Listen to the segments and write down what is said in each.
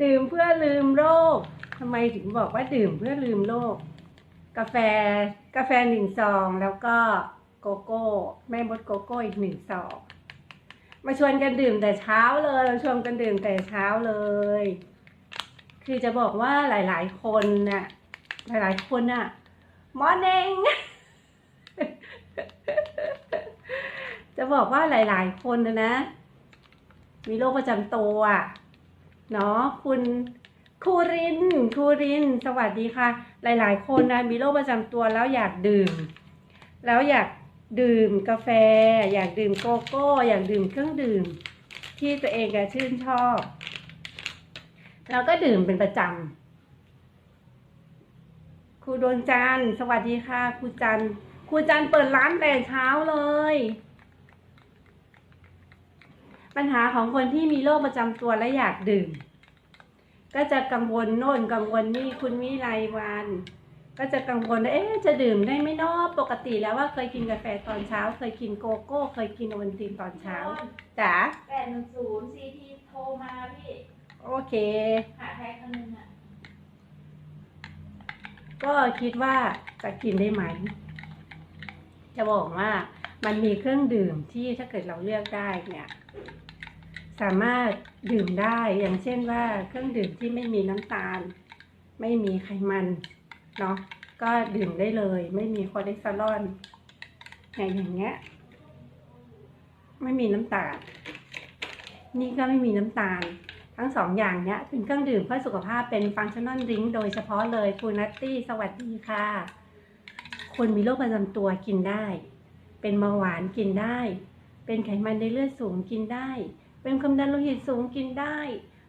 ดื่มเพื่อลืมโรคทำไมถึงบอกว่าดื่มเพื่อลืมโรคกาแฟกาแฟหนึ่งซองแล้วก็โกโก้ แม่มดโกโก้อีกหนึ่งซองมาชวนกันดื่มแต่เช้าเลยมาชวนกันดื่มแต่เช้าเลย คือจะบอกว่าหลาย ๆ คนน่ะหลายๆคนน่ะ morning จะบอกว่าหลาย ๆ คนนะนะ มีโรคประจำตัว เนาะคุณครูรินครูริน สวัสดีค่ะ หลายๆ คนนะมีโรคประจำตัวแล้วอยากดื่ม แล้วอยากดื่มกาแฟ อยากดื่มโกโก้ อยากดื่มเครื่องดื่ม ที่ตัวเองอะชื่นชอบ แล้วก็ดื่มเป็นประจำครูดวงจันทร์สวัสดีค่ะครูจันทร์ครูจันทร์เปิดร้านแต่เช้าเลย ปัญหาของคนที่มีโรคประจำตัวและอยากดื่ม ก็จะกังวลโน่นกังวลนี่คุณวิไลวันก็จะกังวลว่าเอ๊ะจะดื่มได้ไหมเนอะปกติแล้วว่าเคยกินกาแฟตอนเช้า เคยกินโกโก้ เคยกินโอวัลตินตอนเช้าจ๋าแปดหนึ่งศูนย์ซีทีโทรมาพี่โอเคหาแท็กคนนึงอะก็คิดว่าจะกินได้ไหม จะบอกว่ามันมีเครื่องดื่มที่ถ้าเกิดเราเลือกได้เนี่ย สามารถดื่มได้อย่างเช่นว่าเครื่องดื่มที่ไม่มีน้ำตาล ไม่มีไขมันเนาะก็ดื่มได้เลย ไม่มีคอเลสเตอรอลอย่างอย่างเงี้ย ไม่มีน้ำตาล นี่ก็ไม่มีน้ำตาล ทั้งสองอย่างเนี้ย เป็นเครื่องดื่มเพื่อสุขภาพเป็นฟังชั่นอลดริงโดยเฉพาะเลยคุณนัตตี้สวัสดีค่ะคนมีโรคประจำตัวกินได้ เป็นเบาหวานกินได้ เป็นไขมันในเลือดสูงกินได้ เป็นความดันโลหิตสูงกินได้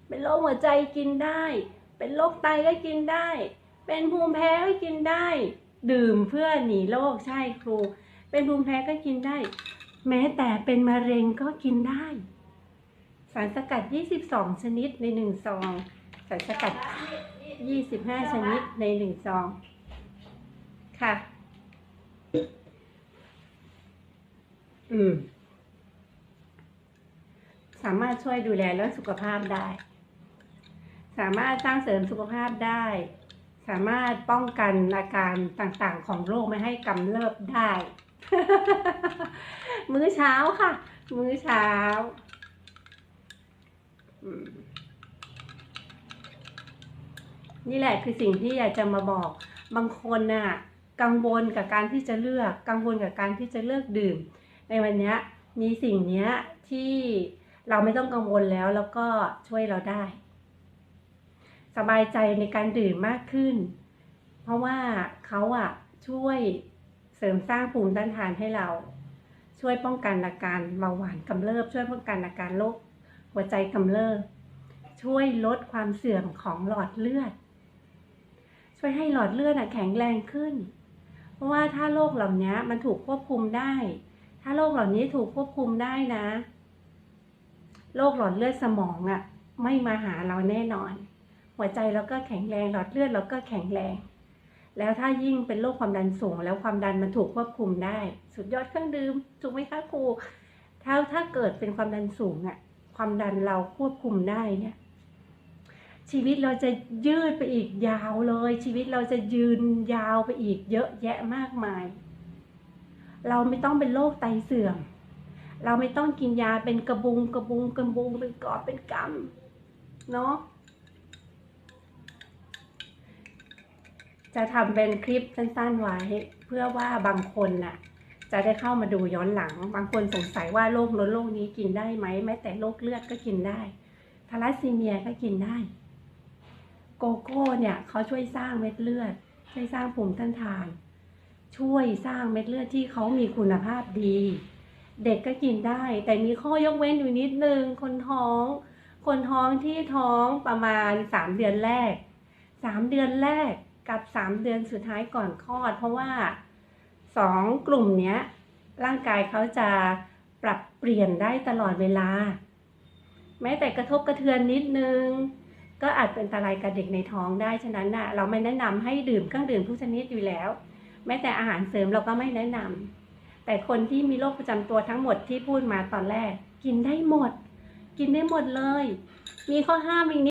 เป็นโรคหัวใจกินได้ เป็นโรคไตก็กินได้ เป็นภูมิแพ้ก็กินได้ ดื่มเพื่อหนีโรคใช่ครู เป็นภูมิแพ้ก็กินได้ แม้แต่เป็นมะเร็งก็กินได้ สารสกัด 22 ชนิดในหนึ่งซองสารสกัด 25 ชนิดในหนึ่งซองค่ะ อืม สามารถช่วยดูแลเรื่องสุขภาพได้ สามารถสร้างเสริมสุขภาพได้ สามารถป้องกันอาการต่างๆของโรคไม่ให้กำเริบได้ มื้อเช้าค่ะ มื้อเช้าอนี่แหละคือสิ่งที่อยากจะมาบอก บางคนน่ะ กังวลกับการที่จะเลือก กังวลกับการที่จะเลือกดื่ม ในวันนี้มีสิ่งเนี้ยที่ เราไม่ต้องกังวลแล้วแล้วก็ช่วยเราได้ สบายใจในการดื่มมากขึ้น เพราะว่าเขาอะช่วยเสริมสร้างภูมิต้านทานให้เรา ช่วยป้องกันอาการเบาหวานกำเริบ ช่วยป้องกันอาการโรคหัวใจกำเริบ ช่วยลดความเสื่อมของหลอดเลือด ช่วยให้หลอดเลือดอะแข็งแรงขึ้น เพราะว่าถ้าโรคเหล่านี้มันถูกควบคุมได้ ถ้าโรคเหล่านี้ถูกควบคุมได้นะ โรคหลอดเลือดสมองอะไม่มาหาเราแน่นอน หัวใจเราก็แข็งแรงหลอดเลือดเราก็แข็งแรง แล้วถ้ายิ่งเป็นโรคความดันสูง แล้วความดันมันถูกควบคุมได้ สุดยอดเครื่องดื่มถูกไหมคะครูถ้าถ้าเกิดเป็นความดันสูงอะความดันเราควบคุมได้เนี่ยชีวิตเราจะยืดไปอีกยาวเลย ชีวิตเราจะยืนยาวไปอีกเยอะแยะมากมาย เราไม่ต้องเป็นโรคไตเสื่อม เราไม่ต้องกินยาเป็นกระบุงกระบุงกระบุงเป็นกอบเป็นกำเนาะจะทำเป็นคลิปสั้นๆไว้เพื่อว่าบางคนน่ะ จะได้เข้ามาดูย้อนหลัง บางคนสงสัยว่าโรคน้นโรคนี้กินได้ไหมแม้แต่โรคเลือดก็กินได้ทาลัสซีเมียก็กินได้ โกโก้เนี่ยเขาช่วยสร้างเม็ดเลือด ช่วยสร้างภูมิต้านทาน ช่วยสร้างเม็ดเลือดที่เขามีคุณภาพดี เด็กก็กินได้ แต่มีข้อยกเว้นอยู่นิดนึง คนท้อง คนท้องที่ท้องประมาณสามเดือนแรกสามเดือนแรกกับสามเดือนสุดท้ายก่อนคลอด เพราะว่าสองกลุ่มเนี้ย ร่างกายเขาจะปรับเปลี่ยนได้ตลอดเวลา แม้แต่กระทบกระเทือนนิดนึง ก็อาจเป็นอันตรายกับเด็กในท้องได้ฉะนั้นน่ะ เราไม่แนะนำให้ดื่มเครื่องดื่มทุกชนิดอยู่แล้ว แม้แต่อาหารเสริมเราก็ไม่แนะนำ แต่คนที่มีโรคประจำตัวทั้งหมดที่พูดมาตอนแรกกินได้หมด กินได้หมดเลย มีข้อห้ามอีกนิด